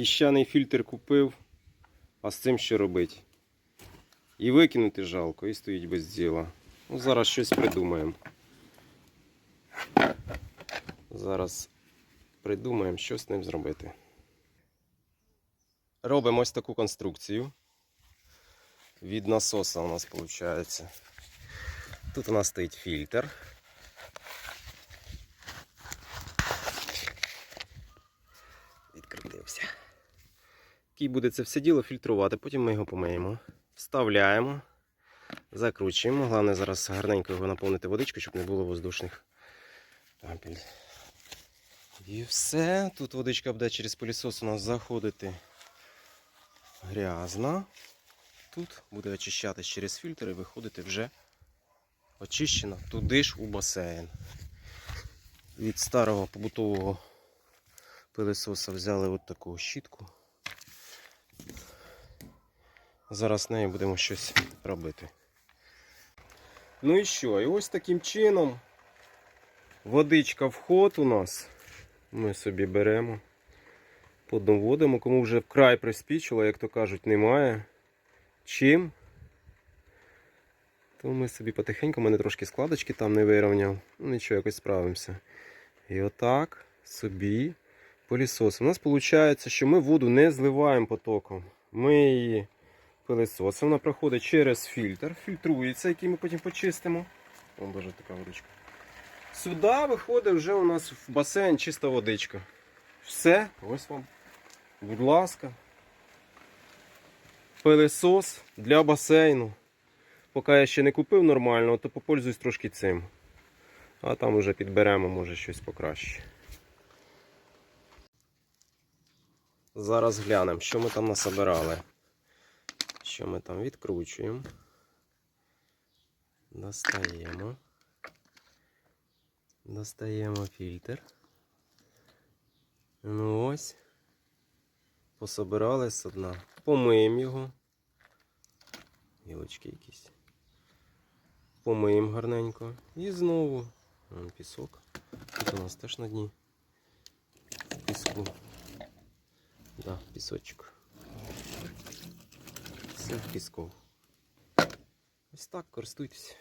Піщаний фільтр купив, а з цим що робити? І викинути жалко, і стоїть без діла. Ну, зараз щось придумаємо. Зараз придумаємо, що з ним зробити. Робимо ось таку конструкцію. Від насоса у нас виходить. Тут у нас стоїть фільтр. Відкрутився. Який буде це все діло фільтрувати, потім ми його помиємо. Вставляємо, закручуємо. Головне зараз гарненько його наповнити водичкою, щоб не було воздушних капель. І все. Тут водичка буде через пилісос у нас заходити грязна. Тут буде очищатись через фільтр і виходити вже очищена туди ж у басейн. Від старого побутового пилисоса взяли от таку щітку. Зараз нею будемо щось робити. Ну і що? І ось таким чином водичка вход у нас. Ми собі беремо, подоводимо, кому вже вкрай приспічило, як то кажуть, немає. Чим? То ми собі потихеньку, у мене трошки складочки там не вирівняв. Ну нічого, якось справимося. І отак собі пилісосимо. У нас виходить, що ми воду не зливаємо потоком. Ми її пилисосимо. Вона проходить через фільтр, фільтрується, який ми потім почистимо. О, боже, така водичка. Сюди виходить вже у нас в басейн чиста водичка. Все, ось вам. Будь ласка. Пилисос для басейну. Поки я ще не купив нормального, то попользуюсь трошки цим. А там вже підберемо, може щось покраще. Зараз глянемо, що ми там насобирали. Що ми там відкручуємо. Достаємо. Достаємо фільтр. Ну ось. Пособирали з дна. Помиємо його. Гілочки якісь. Помиємо гарненько. І знову. Вон пісок. Тут у нас теж на дні. Піску. Да, пісочок. Все в піску. Ось так користуйтесь.